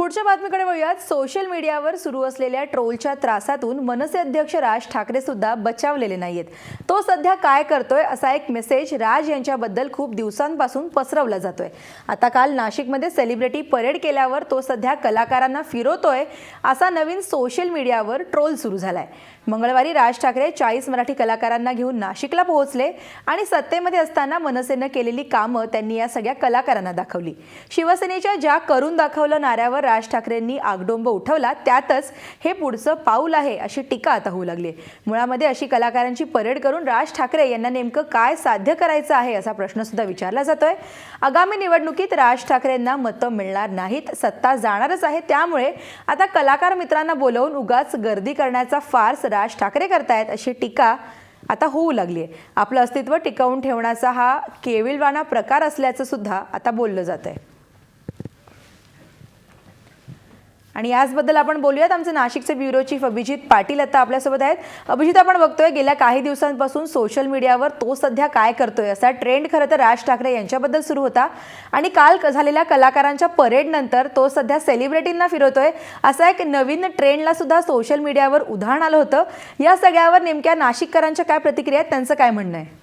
पुढच्या बातमीकडे वळूयात. सोशल मीडियावर सुरू असलेल्या ट्रोलच्या त्रासातून मनसे अध्यक्ष राज ठाकरे सुद्धा बचावलेले नाहीयेत. तो सध्या काय करतोय असा एक मेसेज राज यांच्याबद्दल खूप दिवसांपासून पसरवला जातोय. आता काल नाशिकमध्ये सेलिब्रिटी परेड केल्यावर तो सध्या कलाकारांना फिरवतोय असा नवीन सोशल मीडियावर ट्रोल सुरू झालाय. मंगळवारी राज ठाकरे चाळीस मराठी कलाकारांना घेऊन नाशिकला पोहोचले आणि सत्तेमध्ये असताना मनसेनं केलेली कामं त्यांनी या सगळ्या कलाकारांना दाखवली. शिवसेनेच्या ज्या करून दाखवलं नाऱ्यावर राज ठाकरेंनी आगडोंब उठवला त्यातच हे पुढचं पाऊल आहे अशी टीका आता होऊ लागली. मुळामध्ये अशी कलाकारांची परेड करून राज ठाकरे यांना नेमकं काय साध्य करायचं आहे असा प्रश्न सुद्धा विचारला जातोय. आगामी निवडणुकीत राज ठाकरेंना मतं मिळणार नाहीत सत्ता जाणारच आहे त्यामुळे आता कलाकार मित्रांना बोलवून उगाच गर्दी करण्याचा फार्स राज ठाकरे करतायत अशी टीका आता होऊ लागली आहे आपलं अस्तित्व टिकवून ठेवण्याचा हा केविलवाणा प्रकार असल्याचं सुद्धा आता बोललं जात आहे आणि याचबद्दल आपण बोलूयात. आमचे नाशिकचे ब्युरो चीफ अभिजित पाटील आता आपल्यासोबत आहेत. अभिजित आपण बघतोय गेल्या काही दिवसांपासून सोशल मीडियावर तो सध्या काय करतोय? असा ट्रेंड खरं तर राज ठाकरे यांच्याबद्दल सुरू होता. आणि काल क- झालेल्या कलाकारांच्या परेडनंतर तो सध्या सेलिब्रिटींना फिरवतोय. असा एक नवीन ट्रेंडला सुद्धा सोशल मीडियावर उदाहरण आलं होतं. या सगळ्यावर नेमक्या नाशिककरांच्या काय प्रतिक्रिया आहेत? त्यांचं काय म्हणणं आहे?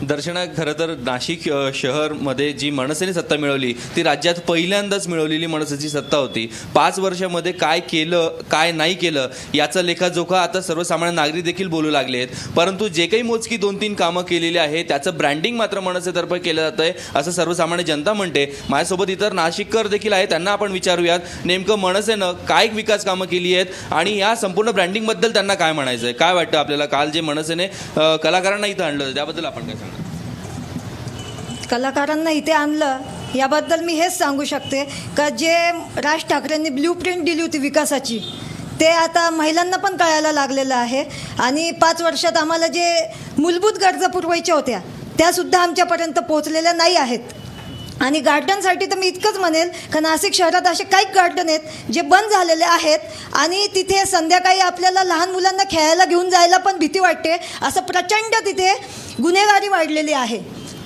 दर्शना खरं तर नाशिक शहरमध्ये जी मनसेने सत्ता मिळवली ती राज्यात पहिल्यांदाच मिळवलेली मनसेची सत्ता होती. पाच वर्षामध्ये काय केलं काय नाही केलं याचा लेखाजोखा आता सर्वसामान्य नागरिक देखील बोलू लागले आहेत. परंतु जे काही मोजकी दोन तीन कामं केलेली आहे त्याचं ब्रँडिंग मात्र मनसेतर्फे केलं जातं आहे असं सर्वसामान्य जनता म्हणते. माझ्यासोबत इतर नाशिककर देखील आहे त्यांना आपण विचारूयात नेमकं मनसेनं काय विकास कामं केली आहेत आणि या संपूर्ण ब्रँडिंगबद्दल त्यांना काय म्हणायचं आहे काय वाटतं आपल्याला? काल जे मनसेने कलाकारांना इथं आणलं त्याबद्दल आपण काय कलाकारांना इथे आणलं याबद्दल मी हेच सांगू शकते का जे राज ठाकरेंनी ब्ल्यू प्रिंट दिली होती विकासाची ते आता महिलांना पण कळायला लागलेलं आहे. आणि पाच वर्षात आम्हाला जे मूलभूत गरजा पुरवायच्या होत्या त्यासुद्धा आमच्यापर्यंत पोहोचलेल्या नाही आहेत. आणि गार्डनसाठी तर मी इतकंच म्हणेल का नाशिक शहरात असे काही गार्डन आहेत जे बंद झालेले आहेत. आणि तिथे संध्याकाळी आपल्याला लहान मुलांना खेळायला घेऊन जायला पण भीती वाटते असं प्रचंड तिथे गुन्हेगारी वाढलेली आहे.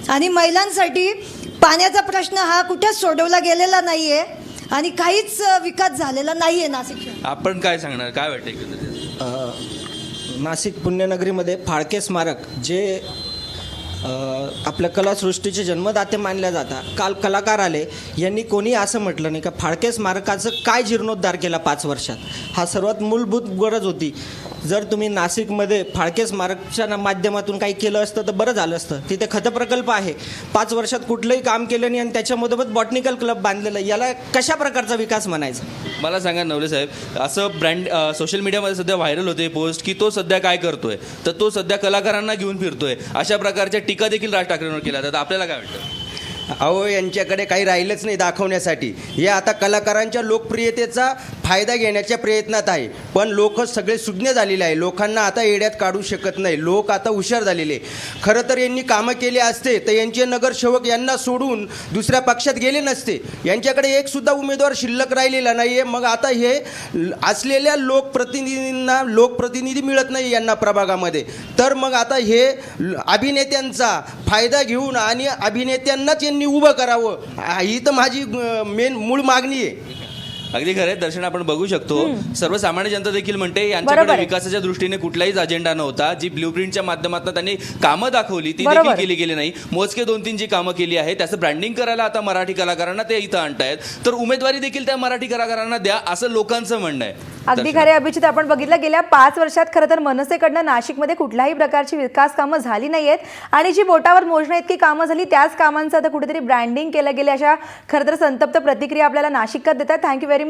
आणि महिलांसाठी पाण्याचा प्रश्न हा कुठेच सोडवला गेलेला नाही आहे आणि काहीच विकास झालेला नाही आहे नाशिक शहरात आपण काय सांगणार? काय वाटतं एकंदरीत? अ, नाशिक पुण्यनगरीमध्ये फाळके स्मारक जे आपल्या कलासृष्टीचे जन्मदाते मानल्या जातात. काल कलाकार आले. यांनी कोणी असं म्हटलं नाही का फाळके स्मारकाचं काय जीर्णोद्धार केला पाच वर्षात? हा सर्वात मूलभूत गरज होती. जर तुम्ही नाशिकमध्ये फाळके स्मारकच्या ना- माध्यमातून काही केलं असतं तर बरं झालं असतं. तिथे खत प्रकल्प आहे. पाच वर्षात कुठलंही काम केलं नाही आणि त्याच्यामधोबत बॉटनिकल क्लब बांधलेलं आहे. याला कशा प्रकारचा विकास म्हणायचा? मला सांगा नवले साहेब असं ब्रँड सोशल मीडियामध्ये सध्या व्हायरल होते पोस्ट की तो सध्या काय करतोय? तर तो सध्या कलाकारांना घेऊन फिरतोय. अशा प्रकारच्या टीका देखील राज ठाकरेंवर केल्या जातात. आपल्याला काय वाटतं? अहो यांच्याकडे काही राहिलंच नाही दाखवण्यासाठी. हे आता कलाकारांच्या लोकप्रियतेचा फायदा घेण्याच्या प्रयत्नात आहे. पण लोक सगळे सुज्ञ झालेले आहे. लोकांना आता येड्यात काढू शकत नाही. लोक आता हुशार झालेले खरं तर यांनी कामं केले असते तर यांचे नगरसेवक यांना सोडून दुसऱ्या पक्षात गेले नसते. यांच्याकडे एकसुद्धा उमेदवार शिल्लक राहिलेला नाही आहे मग आता हे असलेल्या लोकप्रतिनिधींना लोकप्रतिनिधी मिळत नाही यांना प्रभागामध्ये. तर मग आता हे अभिनेत्यांचा फायदा घेऊन आणि अभिनेत्यांनाच यांनी उभं करावं. ही तर माझी मेन मूळ मागणी आहे. अगदी खरं दर्शन आपण बघू शकतो. सर्वसामान्य जनता देखील म्हणते यांच्याकडे. विकासाच्या दृष्टीने कुठलाहीच अजेंडा नव्हता. जी ब्ल्यू प्रिंटच्या माध्यमातून त्यांनी कामं दाखवली ती. देखील केली गेली नाही. मोजके दोन तीन जी कामं केली आहे त्याचं ब्रँडिंग करायला आता मराठी कलाकारांना ते इथं आणतायत. तर उमेदवारी देखील त्या मराठी कलाकारांना द्या असं लोकांचं म्हणणं आहे. अगदी. खरे अभिजित. आपण बघितलं गेल्या पाच वर्षात खरं तर मनसेकडनं नाशिकमध्ये कुठल्याही प्रकारची विकास कामं झाली नाहीयेत. आणि जी बोटावर मोजण्या इतकी कामं झाली त्याच कामांचं आता कुठेतरी ब्रँडिंग केलं गेलं अशा खरं तर संतप्त प्रतिक्रिया आपल्याला नाशिककर देतात. Thank you very much